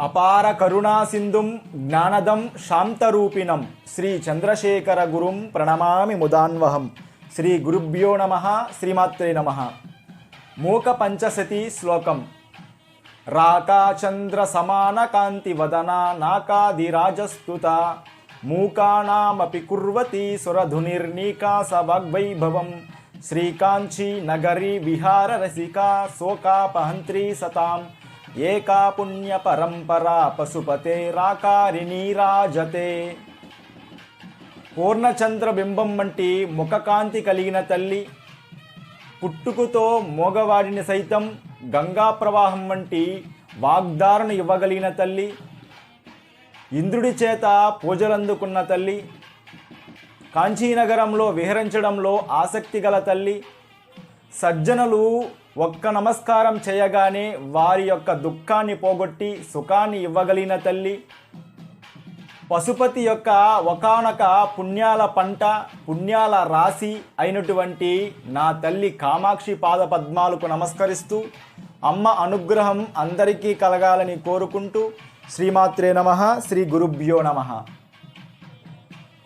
అపార కరుణా సింధుం జ్ఞానదం శాంతరూపిణం శ్రీ చంద్రశేఖర గురుం ప్రణమామి ముదాన్వహం. శ్రీ గురుభ్యో నమ శ్రీమాత్రే నమ. మూక పంచశతి శ్లోకం. రాకాచంద్ర సమాన కాంతి వదనా నాకాదిరాజస్తుత మూకానామపి కుర్వతి సురధునిర్నీకాస వాగ్వైభవం శ్రీకాంచీ నగరీ విహార రసికా శోకాపహంత్రీ సతాం. ఏకా పుణ్య పరంపరా పశుపతే రాకారిణీ రాజతే పూర్ణచంద్ర బింబం వంటి ముఖకాంతి కలిగిన తల్లి పుట్టుకుతో మోగవాడిని సైతం గంగా ప్రవాహం వంటి వాగ్దారణ ఇవ్వగలిగిన తల్లి ఇంద్రుడి చేత పూజలందుకున్న తల్లి కాంచీనగరంలో విహరించడంలో ఆసక్తి గల తల్లి సజ్జనులు ఒక్క నమస్కారం చేయగానే వారి యొక్క దుఃఖాన్ని పోగొట్టి సుఖాన్ని ఇవ్వగలిగిన తల్లి. పశుపతి యొక్క ఒకానొక పుణ్యాల పంట పుణ్యాల రాశి అయినటువంటి నా తల్లి కామాక్షి పాద పద్మాలకు నమస్కరిస్తూ అమ్మ అనుగ్రహం అందరికీ కలగాలని కోరుకుంటూ శ్రీమాత్రే నమ శ్రీ గురుభ్యో నమ.